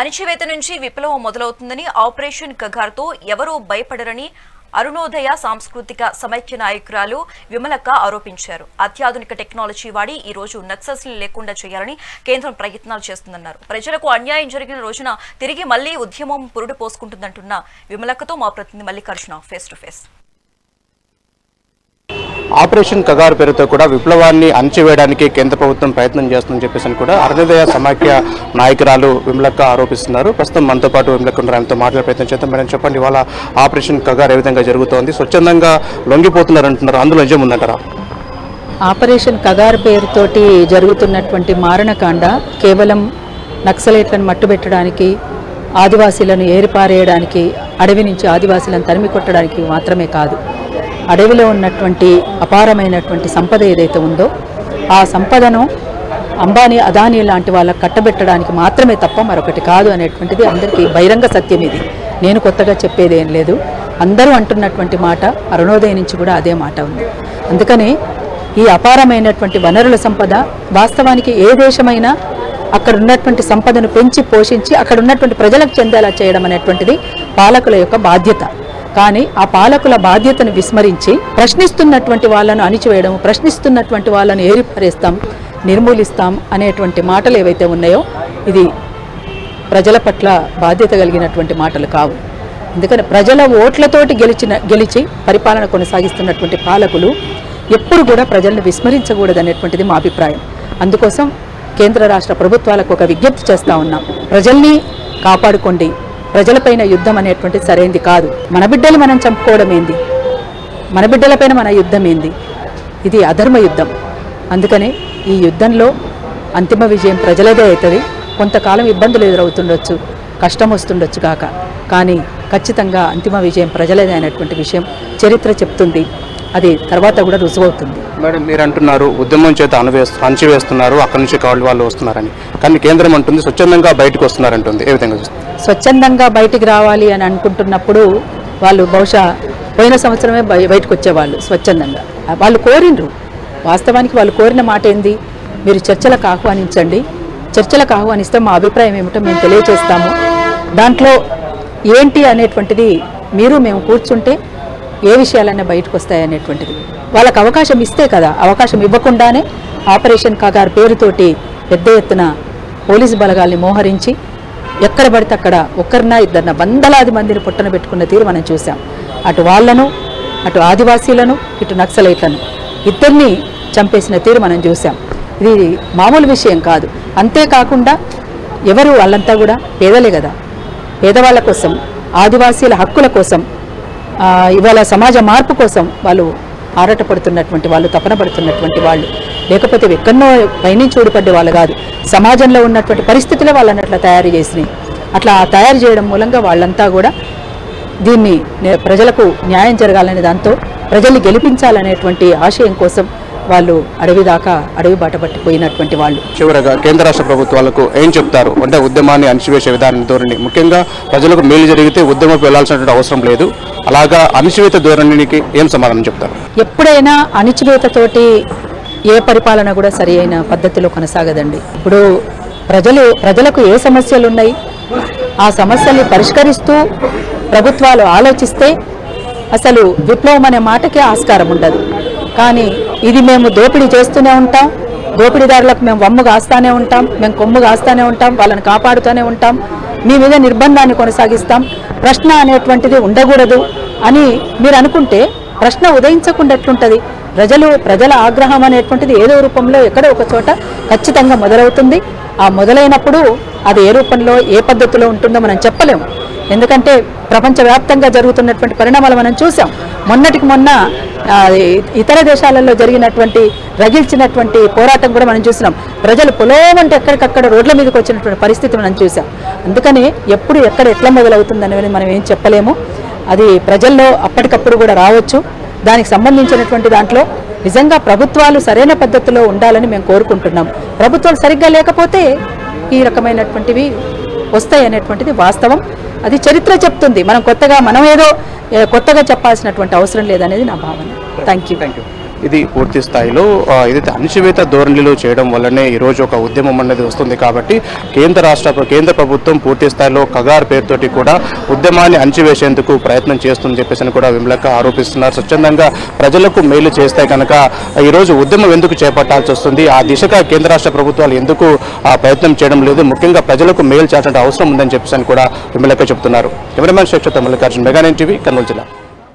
అణిచివేత నుంచి విప్లవం మొదలవుతుందని ఆపరేషన్ కగార్తో ఎవరూ భయపడరని అరుణోదయ సాంస్కృతిక సమైక్య నాయకురాలు విమలక్క ఆరోపించారు. అత్యాధునిక టెక్నాలజీ వాడి ఈ రోజు నక్సల్స్ లేకుండా చేయాలని కేంద్రం ప్రయత్నాలు చేస్తుందన్నారు. ప్రజలకు అన్యాయం జరిగిన రోజున తిరిగి మళ్ళీ ఉద్యమం పురుడు పోసుకుంటుందంటున్న విమలక్కతో మా ప్రతినిధి Mallikarjuna face to face operation Kagar పేరుతో కూడా విప్లవాన్ని అణచివేయడానికి కేంద్ర ప్రభుత్వం ప్రయత్నం చేస్తుందని చెప్పేసి కూడా అరుణోదయ సమాఖ్య నాయకురాలు విమలక్క ఆరోపిస్తున్నారు. ప్రస్తుతం మనతో పాటు విమలక్క ఉన్నారు. ఆయనతో మాట్లాడే ప్రయత్నం చేద్దాం. మేడం చెప్పండి ఇవాళ ఆపరేషన్ కగారు ఏ విధంగా జరుగుతోంది? స్వచ్ఛందంగా లొంగిపోతున్నారు అంటున్నారు. అందులో నిజం ఉందంటారా? ఆపరేషన్ కగార్ పేరుతోటి జరుగుతున్నటువంటి మారణకాండ కేవలం నక్సలైట్లను మట్టుబెట్టడానికి ఆదివాసీలను ఏరిపారేయడానికి అడవి నుంచి ఆదివాసీలను తరిమి కొట్టడానికి మాత్రమే కాదు. అడవిలో ఉన్నటువంటి అపారమైనటువంటి సంపద ఏదైతే ఉందో ఆ సంపదను అంబానీ అదానీ లాంటి వాళ్ళకి కట్టబెట్టడానికి మాత్రమే తప్ప మరొకటి కాదు అనేటువంటిది అందరికీ బహిరంగ సత్యం ఇది. నేను కొత్తగా చెప్పేది ఏం లేదు. అందరూ అంటున్నటువంటి మాట అరుణోదయం నుంచి కూడా అదే మాట ఉంది. అందుకని ఈ అపారమైనటువంటి వనరుల సంపద వాస్తవానికి ఏ దేశమైనా అక్కడ ఉన్నటువంటి సంపదను పెంచి పోషించి అక్కడ ఉన్నటువంటి ప్రజలకు చెందేలా చేయడం అనేటువంటిది పాలకుల యొక్క బాధ్యత. కానీ ఆ పాలకుల బాధ్యతను విస్మరించి ప్రశ్నిస్తున్నటువంటి వాళ్ళను అణిచివేయడం ప్రశ్నిస్తున్నటువంటి వాళ్ళను ఏరిపారేస్తాం నిర్మూలిస్తాం అనేటువంటి మాటలు ఏవైతే ఉన్నాయో ఇది ప్రజల పట్ల బాధ్యత కలిగినటువంటి మాటలు కావు. ఎందుకని ప్రజల ఓట్లతోటి గెలిచిన గెలిచి పరిపాలన కొనసాగిస్తున్నటువంటి పాలకులు ఎప్పుడు కూడా ప్రజలను విస్మరించకూడదు అనేటువంటిది మా అభిప్రాయం. అందుకోసం కేంద్ర రాష్ట్ర ప్రభుత్వాలకు ఒక విజ్ఞప్తి చేస్తూ ఉన్నాం. ప్రజల్ని కాపాడుకోండి. ప్రజలపైన యుద్ధం అనేటువంటిది సరైంది కాదు. మన బిడ్డలు మనం చంపుకోవడం ఏంది? మన బిడ్డలపైన మన యుద్ధం ఏంది? ఇది అధర్మ యుద్ధం. అందుకనే ఈ యుద్ధంలో అంతిమ విజయం ప్రజలదే అవుతుంది. కొంతకాలం ఇబ్బందులు ఎదురవుతుండొచ్చు కష్టం వస్తుండొచ్చు కాక కానీ ఖచ్చితంగా అంతిమ విజయం ప్రజలదే అనేటువంటి విషయం చరిత్ర చెప్తుంది. అది తర్వాత కూడా రుజువవుతుంది. మేడం మీరు అంటున్నారు ఉద్యమం చేత అణవేస్తు అణచివేస్తున్నారు అక్కడి నుంచి కావాలి వాళ్ళు వస్తున్నారని. కానీ కేంద్రం అంటుంది స్వచ్ఛందంగా బయటకు వస్తున్నారంటుంది. ఏ విధంగా స్వచ్ఛందంగా బయటికి రావాలి అని అనుకుంటున్నప్పుడు వాళ్ళు బహుశా పోయిన సంవత్సరమే బయ- బయటకు వచ్చేవాళ్ళు స్వచ్ఛందంగా. వాళ్ళు కోరిండ్రు వాస్తవానికి వాళ్ళు కోరిన మాట ఏంది? మీరు చర్చలకు ఆహ్వానించండి. చర్చలకు ఆహ్వానిస్తే మా అభిప్రాయం ఏమిటో మేము తెలియజేస్తాము. దాంట్లో ఏంటి అనేటువంటిది మీరు మేము కూర్చుంటే ఏ విషయాలన్నా బయటకు వస్తాయనేటువంటిది. వాళ్ళకి అవకాశం ఇస్తే కదా అవకాశం ఇవ్వకుండానే ఆపరేషన్ కాగారు పేరుతోటి పెద్ద ఎత్తున పోలీసు బలగాల్ని మోహరించి ఎక్కడ పడితే అక్కడ ఒక్కరినా ఇద్దరిన వందలాది మందిని పుట్టన పెట్టుకున్న తీరు మనం చూసాం అటు వాళ్ళను అటు ఆదివాసీలను ఇటు నక్సలైట్లను ఇద్దరిని చంపేసిన తీరు మనం చూసాం ఇది మామూలు విషయం కాదు. అంతేకాకుండా ఎవరు వాళ్ళంతా కూడా పేదలే కదా. పేదవాళ్ళ కోసం ఆదివాసీల హక్కుల కోసం ఇవాళ సమాజ మార్పు కోసం వాళ్ళు ఆరాటపడుతున్నటువంటి వాళ్ళు తపన పడుతున్నటువంటి వాళ్ళు. లేకపోతే ఎక్కడో పైనుంచి ఊడిపడ్డే వాళ్ళు కాదు. సమాజంలో ఉన్నటువంటి పరిస్థితులే వాళ్ళని అట్లా తయారు చేసినాయి. అట్లా తయారు చేయడం మూలంగా వాళ్ళంతా కూడా దీన్ని ప్రజలకు న్యాయం జరగాలనే దాంతో ప్రజల్ని గెలిపించాలనేటువంటి ఆశయం కోసం వాళ్ళు అడవి దాకా అడవి బాట పట్టిపోయినటువంటి వాళ్ళు. చివరగా కేంద్ర రాష్ట్ర ప్రభుత్వాలకు ఏం చెప్తారు? అంటే ఉద్యమాన్ని అణచివేసే విధానం ధోరణి. ముఖ్యంగా ప్రజలకు మేలు జరిగితే ఉద్యమం వెళ్ళాల్సినటువంటి అవసరం లేదు. అలాగా అణచివేత ధోరణికి ఏం సమాధానం చెప్తారు? ఎప్పుడైనా అణిచివేతతోటి ఏ పరిపాలన కూడా సరి అయిన పద్ధతిలో కొనసాగదండి. ఇప్పుడు ప్రజలు ప్రజలకు ఏ సమస్యలు ఉన్నాయి ఆ సమస్యల్ని పరిష్కరిస్తూ ప్రభుత్వాలు ఆలోచిస్తే అసలు విప్లవం అనే మాటకే ఆస్కారం ఉండదు. కానీ ఇది మేము దోపిడీ చేస్తూనే ఉంటాం. దోపిడీదారులకు మేము వమ్ము కాస్తానే ఉంటాం. మేము కొమ్ము కాస్తానే ఉంటాం. వాళ్ళని కాపాడుతూనే ఉంటాం. మీ మీద నిర్బంధాన్ని కొనసాగిస్తాం. ప్రశ్న అనేటువంటిది ఉండకూడదు అని మీరు అనుకుంటే ప్రశ్న ఉదయించకుండా ఎట్లుంటుంది? ప్రజలు ప్రజల ఆగ్రహం అనేటువంటిది ఏదో రూపంలో ఎక్కడో ఒక చోట ఖచ్చితంగా మొదలవుతుంది. ఆ మొదలైనప్పుడు అది ఏ రూపంలో ఏ పద్ధతిలో ఉంటుందో మనం చెప్పలేము. ఎందుకంటే ప్రపంచవ్యాప్తంగా జరుగుతున్నటువంటి పరిణామాలు మనం చూసాం. మొన్నటికి మొన్న ఇతర దేశాలలో జరిగినటువంటి రగిల్చినటువంటి పోరాటం కూడా మనం చూసినాం. ప్రజలు పొలోమంటే ఎక్కడికక్కడ రోడ్ల మీదకి వచ్చినటువంటి పరిస్థితి మనం చూసాం. అందుకని ఎప్పుడు ఎక్కడ ఎట్లా మొదలవుతుందనేది మనం ఏం చెప్పలేము. అది ప్రజల్లో అప్పటికప్పుడు కూడా రావచ్చు. దానికి సంబంధించినటువంటి దాంట్లో నిజంగా ప్రభుత్వాలు సరైన పద్ధతిలో ఉండాలని మేము కోరుకుంటున్నాం. ప్రభుత్వాలు సరిగ్గా లేకపోతే ఈ రకమైనటువంటివి వస్తాయి అనేటువంటిది వాస్తవం. అది చరిత్ర చెప్తుంది. మనం కొత్తగా మనం ఏదో కొత్తగా చెప్పాల్సినటువంటి అవసరం లేదనేది నా భావన. థ్యాంక్ యూ థ్యాంక్ యూ ఇది పూర్తి స్థాయిలో ఆ, ఏదైతే అణచివేత ధోరణిలో చేయడం వల్లనే ఈరోజు ఒక ఉద్యమం అనేది వస్తుంది కాబట్టి కేంద్ర రాష్ట్ర కేంద్ర ప్రభుత్వం పూర్తి స్థాయిలో కగార్ పేరుతోటి కూడా ఉద్యమాన్ని అణచివేసేందుకు ప్రయత్నం చేస్తుందని చెప్పేసి అని కూడా విమలక్క ఆరోపిస్తున్నారు. స్వచ్ఛందంగా ప్రజలకు మేలు చేస్తే కనుక ఈరోజు ఉద్యమం ఎందుకు చేపట్టాల్సి వస్తుంది? ఆ దిశగా కేంద్ర రాష్ట్ర ప్రభుత్వాలు ఎందుకు ఆ ప్రయత్నం చేయడం లేదు? ముఖ్యంగా ప్రజలకు మేలు చేయాల్సిన అవసరం ఉందని చెప్పేసి అని కూడా విమలక్క చెబుతున్నారు cameraman శేక్షతో Mallikarjun mega nine TV Kurnool జిల్లా.